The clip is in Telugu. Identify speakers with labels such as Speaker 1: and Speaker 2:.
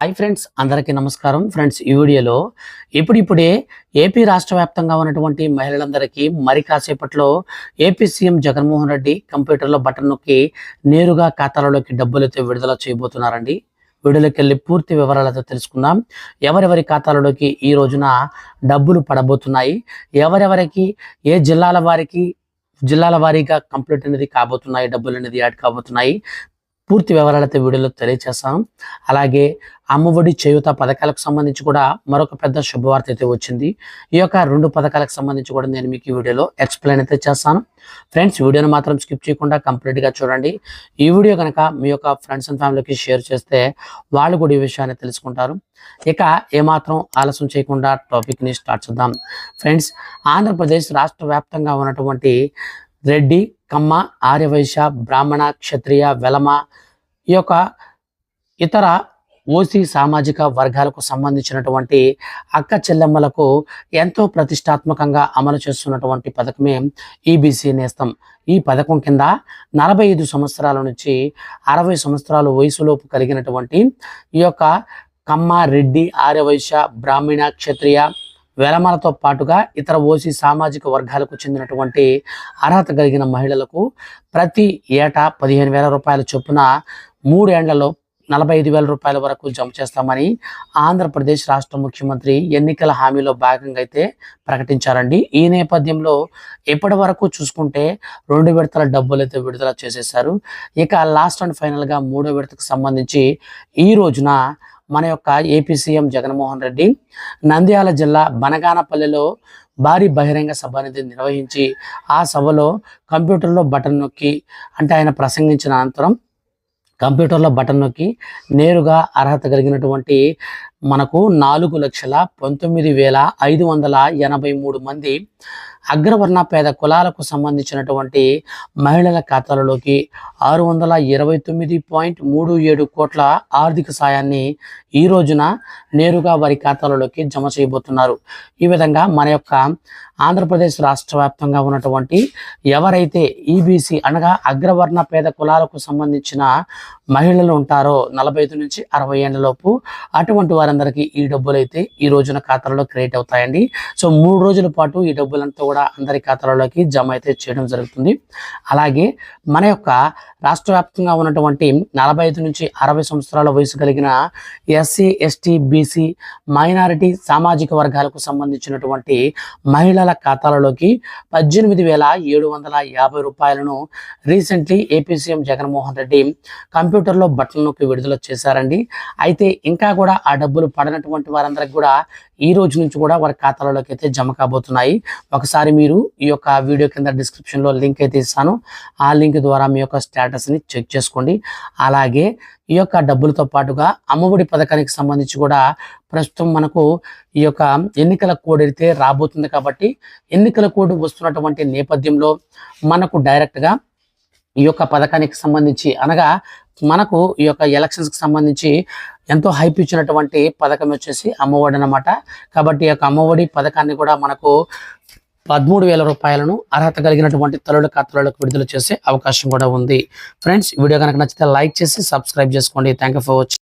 Speaker 1: హాయ్ ఫ్రెండ్స్ అందరికీ నమస్కారం. ఫ్రెండ్స్ ఈ వీడియోలో ఇప్పుడిప్పుడే ఏపీ రాష్ట్ర వ్యాప్తంగా ఉన్నటువంటి మహిళలందరికీ మరి కాసేపట్లో ఏపీ సీఎం జగన్మోహన్ రెడ్డి కంప్యూటర్లో బటన్ నొక్కి నేరుగా ఖాతాలలోకి డబ్బులైతే విడుదల చేయబోతున్నారండి. వీడియోలోకి వెళ్ళి పూర్తి వివరాలతో తెలుసుకుందాం. ఎవరెవరి ఖాతాలలోకి ఈ రోజున డబ్బులు పడబోతున్నాయి? ఎవరెవరికి ఏ జిల్లాల వారికి జిల్లాల వారీగా కంప్లీట్ అనేది కాబోతున్నాయి డబ్బులు అనేది యాడ్ కాబోతున్నాయి? పూర్తి వివరాలతో వీడియోలో తెలియజేస్తాం అలాగే అమ్మఒడి చేయుత పథకాలకు సంబంధించి కూడా మరొక పెద్ద శుభవార్త అయితే వచ్చింది. ఈ యొక్క రెండు పథకాలకు సంబంధించి కూడా నేను మీకు ఈ వీడియోలో ఎక్స్ప్లెయిన్ అయితే చేస్తాను. ఫ్రెండ్స్ వీడియోని మాత్రం స్కిప్ చేయకుండా కంప్లీట్గా చూడండి. ఈ వీడియో కనుక మీ యొక్క ఫ్రెండ్స్ అండ్ ఫ్యామిలీకి షేర్ చేస్తే వాళ్ళు కూడా ఈ విషయాన్ని తెలుసుకుంటారు. ఇక ఏమాత్రం ఆలస్యం చేయకుండా టాపిక్ని స్టార్ట్ చేద్దాం. ఫ్రెండ్స్ ఆంధ్రప్రదేశ్ రాష్ట్ర వ్యాప్తంగా ఉన్నటువంటి రెడ్డి కమ్మ ఆర్యవైశ్య బ్రాహ్మణ క్షత్రియ వెలమ ఈ యొక్క ఇతర ఓసీ సామాజిక వర్గాలకు సంబంధించినటువంటి అక్క చెల్లెమ్మలకు ఎంతో ప్రతిష్టాత్మకంగా అమలు చేస్తున్నటువంటి పథకమే ఈబీసీ నేస్తం. ఈ పథకం కింద నలభై ఐదు సంవత్సరాల నుంచి అరవై సంవత్సరాల వయసులోపు కలిగినటువంటి ఈ యొక్క కమ్మ రెడ్డి ఆర్యవైశ్య బ్రాహ్మణ క్షత్రియ వెలమలతో పాటుగా ఇతర ఓసీ సామాజిక వర్గాలకు చెందినటువంటి అర్హత కలిగిన మహిళలకు ప్రతి ఏటా పదిహేను వేల రూపాయల చొప్పున మూడేండ్లలో నలభై ఐదు వేల రూపాయల వరకు జమ చేస్తామని ఆంధ్రప్రదేశ్ రాష్ట్ర ముఖ్యమంత్రి ఎన్నికల హామీలో భాగంగా అయితే ప్రకటించారండి. ఈ నేపథ్యంలో ఎప్పటి వరకు చూసుకుంటే రెండు విడతల డబ్బులు అయితే విడుదల చేసేసారు ఇక లాస్ట్ అండ్ ఫైనల్గా మూడో విడతకు సంబంధించి ఈ రోజున మన యొక్క ఏపీ సీఎం జగన్మోహన్ రెడ్డి నంద్యాల జిల్లా బనగానపల్లిలో భారీ బహిరంగ సభ అనేది నిర్వహించి ఆ సభలో కంప్యూటర్లో బటన్ నొక్కి అంటే ఆయన ప్రసంగించిన అనంతరం కంప్యూటర్లో బటన్ నొక్కి నేరుగా అర్హత కలిగినటువంటి మనకు నాలుగు లక్షల పంతొమ్మిది వేల ఐదు వందల ఎనభై మూడు మంది అగ్రవర్ణ పేద కులాలకు సంబంధించినటువంటి మహిళల ఖాతాలలోకి ఆరు వందల ఇరవై తొమ్మిది పాయింట్ మూడు ఏడు కోట్ల ఆర్థిక సాయాన్ని ఈ రోజున నేరుగా వారి ఖాతాలలోకి జమ చేయబోతున్నారు. ఈ విధంగా మన యొక్క ఆంధ్రప్రదేశ్ రాష్ట్ర వ్యాప్తంగా ఉన్నటువంటి ఎవరైతే ఈబీసీ అనగా అగ్రవర్ణ పేద కులాలకు సంబంధించిన మహిళలు ఉంటారో నలభై ఐదు నుంచి అరవై ఏళ్ళలోపు అటువంటి వారందరికీ ఈ డబ్బులు అయితే ఈ రోజున ఖాతాలలో క్రియేట్ అవుతాయండి. సో మూడు రోజుల పాటు ఈ డబ్బులంతా కూడా అందరి ఖాతాలలోకి జమ అయితే చేయడం జరుగుతుంది. అలాగే మన యొక్క రాష్ట్ర వ్యాప్తంగా ఉన్నటువంటి నలభై ఐదు నుంచి అరవై సంవత్సరాల వయసు కలిగిన ఎస్సీ ఎస్టీ బీసీ మైనారిటీ సామాజిక వర్గాలకు సంబంధించినటువంటి మహిళల ఖాతాలలోకి పద్దెనిమిది వేల ఏడు వందల యాభై రూపాయలను recently AP CM Jaganmohan Reddy కంప్యూటర్లో నొక్కి విడుదల చేశారండి. అయితే ఇంకా కూడా ఆ డబ్బులు పడనటువంటి వారందరికి కూడా ఈ రోజు నుంచి కూడా వారి ఖాతాలలోకి అయితే జమ కాబోతున్నాయి. ఒకసారి మీరు ఈ యొక్క వీడియో కింద డిస్క్రిప్షన్లో లింక్ అయితే ఇస్తాను. ఆ లింక్ ద్వారా మీ యొక్క స్టేటస్ని చెక్ చేసుకోండి. అలాగే ఈ యొక్క డబ్బులతో పాటుగా అమ్మఒడి పథకానికి సంబంధించి కూడా ప్రస్తుతం మనకు ఈ యొక్క ఎన్నికల కోడ్ అయితే రాబోతుంది కాబట్టి ఎన్నికల కోడ్ వస్తున్నటువంటి నేపథ్యంలో మనకు డైరెక్ట్గా ఈ యొక్క పథకానికి సంబంధించి అనగా మనకు ఈ యొక్క ఎలక్షన్స్కి సంబంధించి ఎంతో హైప్ ఇచ్చినటువంటి పథకం వచ్చేసి అమ్మఒడి అనమాట కాబట్టి ఈ యొక్క అమ్మఒడి పథకాన్ని కూడా మనకు పదమూడు వేల రూపాయలను అర్హత కలిగినటువంటి తల్లుల ఖాతాలకు విడుదల చేసే అవకాశం కూడా ఉంది. ఫ్రెండ్స్ వీడియో కనుక నచ్చితే లైక్ చేసి సబ్స్క్రైబ్ చేసుకోండి. Thank you for watching